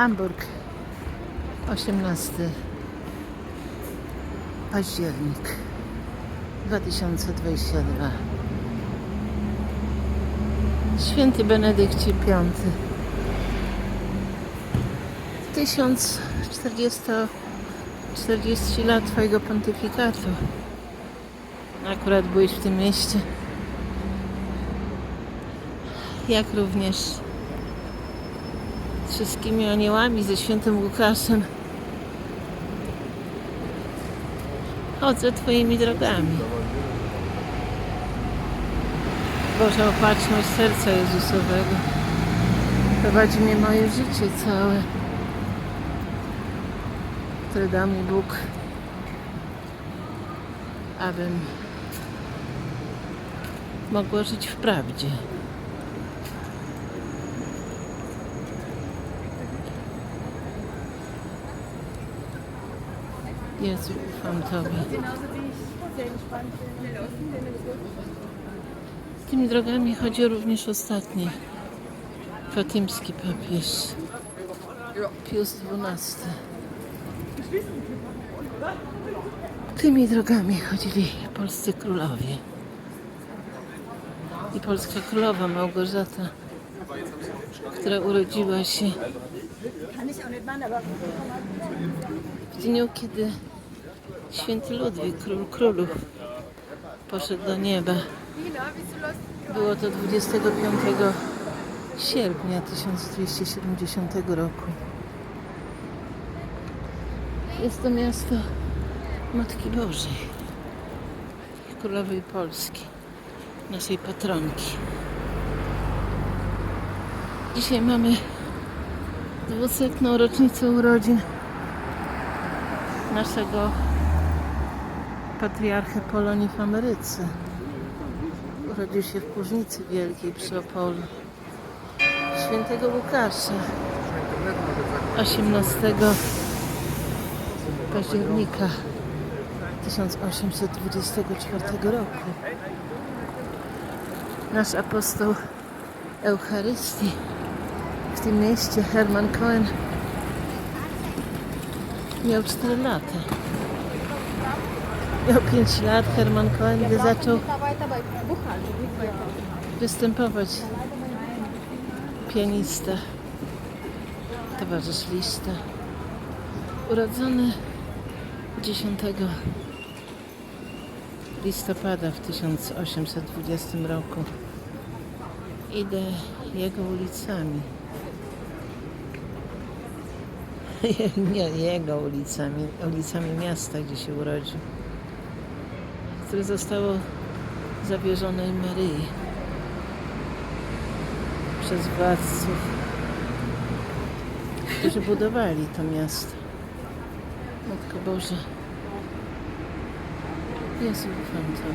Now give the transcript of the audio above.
Hamburg, 18 październik 2022. Święty Benedykcie V. 1040 40 lat Twojego pontyfikatu. Akurat byłeś w tym mieście. Jak również wszystkimi aniołami, ze świętym Łukaszem. Chodzę Twoimi drogami. Boża opatrzność serca Jezusowego. Prowadzi mnie moje życie całe, które dał mi Bóg, abym mogła żyć w prawdzie. Jezu, ufam Tobie. Tymi drogami chodzi również ostatni fatymski papież Pius XII. Tymi drogami chodzili polscy królowie. I polska królowa Małgorzata, która urodziła się Dniu, kiedy święty Ludwik, król królów, poszedł do nieba. Było to 25 sierpnia 1270 roku. Jest to miasto Matki Bożej, Królowej Polski, naszej patronki. Dzisiaj mamy dwusetną rocznicę urodzin naszego patriarchy Polonii w Ameryce. Urodził się w Płużnicy Wielkiej przy Opolu. Świętego Łukasza 18 października 1824 roku. Nasz apostoł Eucharystii w tym mieście, Herman Cohen, miał 4 lata. Miał 5 lat Herman Cohen, gdy zaczął występować. Pianista, towarzysz lista. Urodzony 10 listopada w 1820 roku. Idę jego ulicami. Nie jego ulicami, ulicami miasta, gdzie się urodził, które zostało zawierzonej Maryi przez władców, którzy budowali to miasto. Matko Boże, Jezu, ufam.